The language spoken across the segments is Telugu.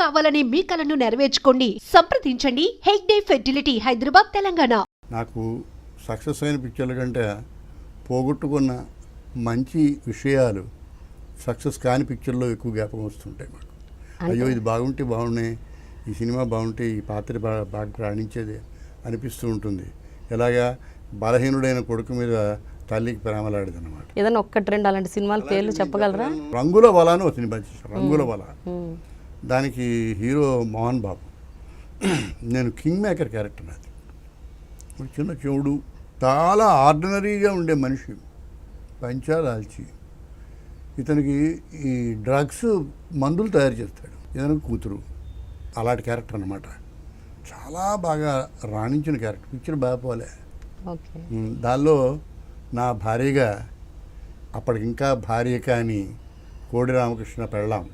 కావాలనే మీ కలను నెరవేర్చుకోండి. సంప్రదించండి. హెగ్డే ఫెర్టిలిటీ హైదరాబాద్ తెలంగాణ. నాకు సక్సెస్ అయిన పిక్చర్ల కంటే పోగొట్టుకున్న మంచి విషయాలు సక్సెస్ కాని పిక్చర్లో ఎక్కువ జ్ఞాపకం వస్తుంటాయి మాకు. అయ్యో ఇది బాగుంటే బాగున్నాయి ఈ సినిమా బాగుంటే ఈ పాత్ర బాగా రాణించేది అనిపిస్తూ ఉంటుంది. ఎలాగా బలహీనుడైన కొడుకు మీద తల్లికి ప్రేమలాడేది అనమాట ఏదైనా ఒక్కటి రెండు అలాంటి సినిమాల పేర్లు చెప్పగలరా? రంగుల బల అని ఒక సినిమా రంగుల బల. దానికి హీరో మోహన్ బాబు. నేను కింగ్ మేకర్ క్యారెక్టర్ నాది. ఒక చిన్న చెవుడు చాలా ఆర్డినరీగా ఉండే మనిషి పంచాదాల్చి ఇతనికి ఈ డ్రగ్స్ మందులు తయారు చేస్తాడు. ఇతనికి కూతురు అలాంటి క్యారెక్టర్ అనమాట చాలా బాగా రాణించిన క్యారెక్టర్ పిక్చర్ బాగా పోలే. దానిలో నా భార్యగా అప్పటికి ఇంకా భార్య కానీ కోడి రామకృష్ణ పెళ్ళాం.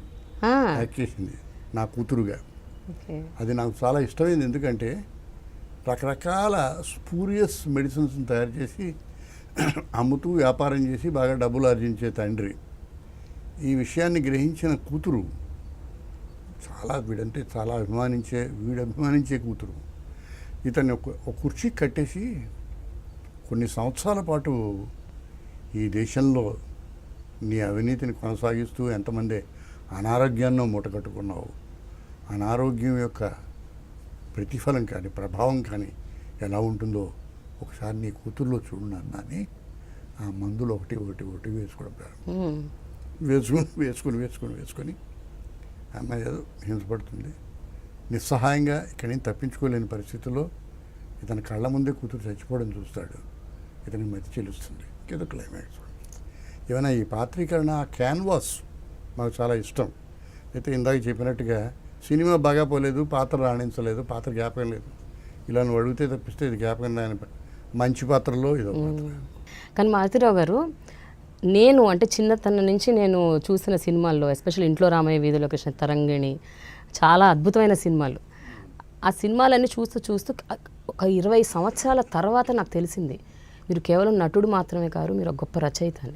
యాక్ట్ చేసింది నా కూతురుగా. అది నాకు చాలా ఇష్టమైంది. ఎందుకంటే రకరకాల స్పూరియస్ మెడిసిన్స్ తయారు చేసి అమ్ముతూ వ్యాపారం చేసి బాగా డబ్బులు ఆర్జించే తండ్రి. ఈ విషయాన్ని గ్రహించిన కూతురు చాలా వీడంటే చాలా అభిమానించే వీడు అభిమానించే కూతురు. ఇతన్ని ఒక ఒక కుర్చీ కట్టేసి కొన్ని సంవత్సరాల పాటు ఈ దేశంలో నీ అవినీతిని కొనసాగిస్తూ ఎంతమంది అనారోగ్యాన్ని మూటగట్టుకున్నావు అనారోగ్యం యొక్క ప్రతిఫలం కానీ ప్రభావం కానీ ఎలా ఉంటుందో ఒకసారి నీ కూతుర్లో చూడు అని ఆ మందులు ఒకటి ఒకటి ఒకటి వేసుకోవడం. వేసుకుని వేసుకుని వేసుకుని వేసుకొని అమ్మాయి ఏదో హింసపడుతుంది నిస్సహాయంగా ఇక్కడి నుంచి తప్పించుకోలేని పరిస్థితుల్లో ఇతని కళ్ళ ముందే కూతురు చచ్చిపోవడం చూస్తాడు. ఇతనికి మతి చెల్లుస్తుంది. ఏదో క్లైమాక్స్ ఏమైనా ఈ పాత్రీకరణ క్యాన్వాస్ మాకు చాలా ఇష్టం. అయితే ఇందాక చెప్పినట్టుగా సినిమా బాగా పోలేదు పాత్ర రాణించలేదు పాత్ర జ్ఞాపకం లేదు. ఇలా నువ్వు అడిగితే తప్పిస్తే ఇది జ్ఞాపకం ప- మంచి పాత్రలో ఇదో పాత్ర. కానీ మారుతిరావు గారు నేను అంటే చిన్నతనం నుంచి నేను చూసిన సినిమాల్లో ఎస్పెషల్ ఇంట్లో రామయ్య వీధిలో కృష్ణ తరంగిణి చాలా అద్భుతమైన సినిమాలు. ఆ సినిమాలన్నీ చూస్తూ చూస్తూ ఒక ఇరవై సంవత్సరాల తర్వాత నాకు తెలిసింది మీరు కేవలం నటుడు మాత్రమే కాదు మీరు ఒక గొప్ప రచయిత అని.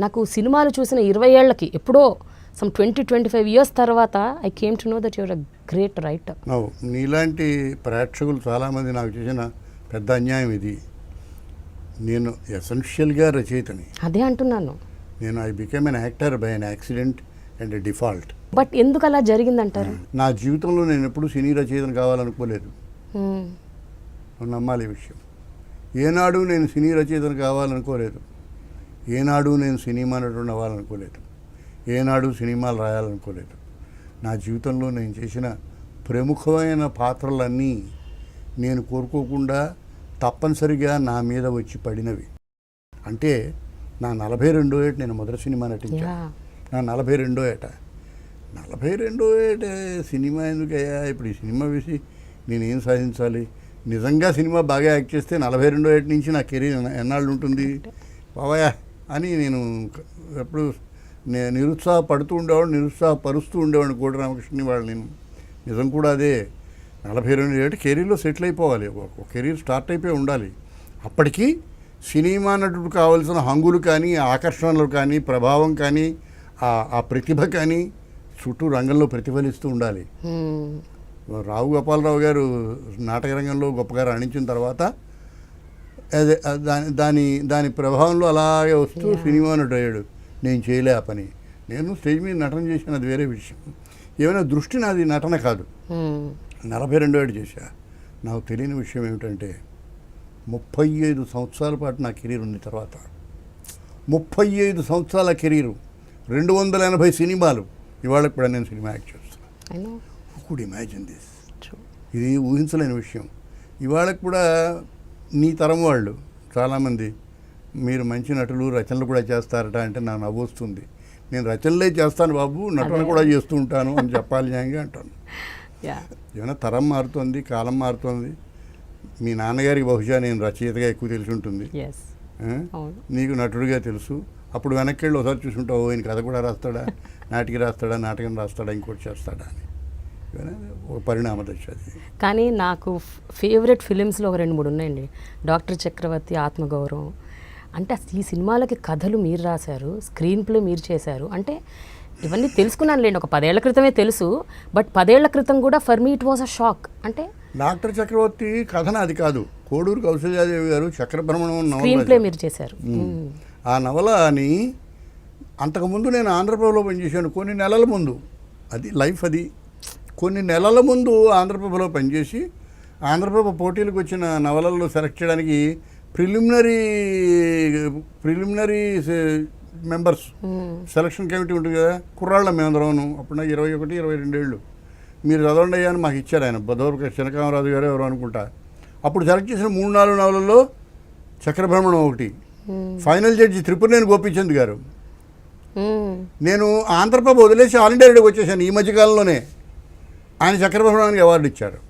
నాకు సినిమాలు చూసిన ఇరవై ఏళ్ళకి ఎప్పుడో some twenty twenty five years తర్వాత I came to know that your a great writer నీలాంటి ప్రేక్షకులు చాలామంది నాకు చేసిన పెద్ద అన్యాయం ఇది. నేను ఎసెన్షియల్గా రచయితని. అదే అంటున్నాను. నేను I became an actor by an accident and default but ఎందుకు అలా జరిగిందంటారు? నా జీవితంలో నేను ఎప్పుడు సినీ రచయితను కావాలనుకోలేదు. నువ్వు నమ్మాలి విషయం. ఏనాడు నేను సినీ రచయితను కావాలనుకోలేదు. ఏనాడు నేను సినిమా నటుడు అవ్వాలనుకోలేదు. ఏనాడు సినిమాలు రాయాలనుకోలేదు. నా జీవితంలో నేను చేసిన ప్రముఖమైన పాత్రలన్నీ నేను కోరుకోకుండా తప్పనిసరిగా నా మీద వచ్చి పడినవి. అంటే నా నలభై రెండో ఏట నేను మొదటి సినిమా నటించాను నా నలభై రెండో ఏట. నలభై రెండో ఏట సినిమా ఎందుకయ్యా? ఇప్పుడు ఈ సినిమా వేసి నేనేం సాధించాలి? నిజంగా సినిమా బాగా యాక్ట్ చేస్తే నలభై రెండో ఏట నుంచి నా కెరీర్ ఎన్నాళ్ళు ఉంటుంది? బాబాయ్ అని నేను ఎప్పుడు నేను నిరుత్సాహపడుతూ ఉండేవాడు నిరుత్సాహపరుస్తూ ఉండేవాడిని కోటి రామకృష్ణని వాళ్ళు నేను. నిజం కూడా అదే. నలభై రెండు ఏట కెరీర్లో సెటిల్ అయిపోవాలి. ఒక కెరీర్ స్టార్ట్ అయిపోయి ఉండాలి. అప్పటికి సినిమా నటుడు కావాల్సిన హంగులు కానీ ఆకర్షణలు కానీ ప్రభావం కానీ ఆ ఆ ప్రతిభ కానీ చుట్టూ రంగంలో ప్రతిఫలిస్తూ ఉండాలి. రావు గోపాలరావు గారు నాటక రంగంలో గొప్పగా రాణించిన తర్వాత అదే దాని దాని దాని ప్రభావంలో అలాగే వస్తూ సినిమా నటుడు అయ్యాడు నేను చేయలే ఆ పని. నేను స్టేజ్ మీద నటన చేసిన అది వేరే విషయం. ఏమైనా దృష్టి నాది నటన కాదు. నలభై రెండో ఏడు చేశా. నాకు తెలియని విషయం ఏమిటంటే ముప్పై ఐదు సంవత్సరాల పాటు నా కెరీర్ ఉంది తర్వాత. ముప్పై ఐదు సంవత్సరాల కెరీరు రెండు వందల ఎనభై సినిమాలు. ఇవాళ కూడా నేను సినిమా యాక్ట్ చేస్తాను I know. Could imagine this. ఇది ఊహించలేని విషయం. ఇవాళ కూడా నీ తరం వాళ్ళు చాలామంది మీరు మంచి నటులు రచనలు కూడా చేస్తారట అంటే నాకు నవ్వు వస్తుంది. నేను రచనలే చేస్తాను బాబు నటన కూడా చేస్తూ ఉంటాను అని చెప్పాలి న్యాయంగా అంటాను. ఏమైనా తరం మారుతోంది కాలం మారుతోంది? మీ నాన్నగారికి బహుశా నేను రచయితగా ఎక్కువ తెలిసి ఉంటుంది. నీకు నటుడిగా తెలుసు. అప్పుడు వెనక్కి వెళ్ళి ఒకసారి చూసుంటావు ఈయన కథ కూడా రాస్తాడా? నాటికి రాస్తాడా? నాటకం రాస్తాడా? ఇంకోటి చేస్తాడా అని. ఒక పరిణామ దశ కానీ నాకు ఫేవరెట్ ఫిలిమ్స్లో ఒక రెండు మూడు ఉన్నాయండి. డాక్టర్ చక్రవర్తి ఆత్మగౌరవం. అంటే ఈ సినిమాలకి కథలు మీరు రాశారు స్క్రీన్ ప్లే మీరు చేశారు అంటే ఇవన్నీ తెలుసుకున్నాను లేండి ఒక పదేళ్ళ క్రితమే తెలుసు బట్ పదేళ్ళ క్రితం కూడా for me it was a shock. అంటే డాక్టర్ చక్రవర్తి కథన? అది కాదు. కోడూరు కౌశల్యాదేవి గారు చక్రభ్రమణం నవల స్క్రీన్ ప్లే. మీరు చేశారు. ఆ నవలని అంతకుముందు నేను ఆంధ్రప్రభలో పనిచేశాను కొన్ని నెలల ముందు. అది లైఫ్ అది. కొన్ని నెలల ముందు ఆంధ్రప్రభలో పనిచేసి ఆంధ్రప్రభ పోటీలకు వచ్చిన నవలల్లో సెలెక్ట్ చేయడానికి preliminary preliminary members. Selection committee ఉంటుంది కదా కుర్రాళ్ళ మేమందరం అప్పుడు నాకు ఇరవై ఒకటి ఇరవై రెండేళ్ళు. మీరు చదవండి అయ్యా అని మాకు ఇచ్చారు ఆయన. బదోరక శనకామరాజు గారు ఎవరు అనుకుంటా. అప్పుడు సెలెక్ట్ చేసిన మూడు నాలుగు నవలల్లో చక్రభ్రమణం ఒకటి. ఫైనల్ జడ్జి త్రిపురనేని గోపీచంద్ గారు. నేను ఆంధ్రప్రభ వదిలేసి ఆల్ ఇండియా రేడియోకి వచ్చేసాను ఈ మధ్యకాలంలోనే. ఆయన చక్రభ్రమణానికి అవార్డు ఇచ్చారు.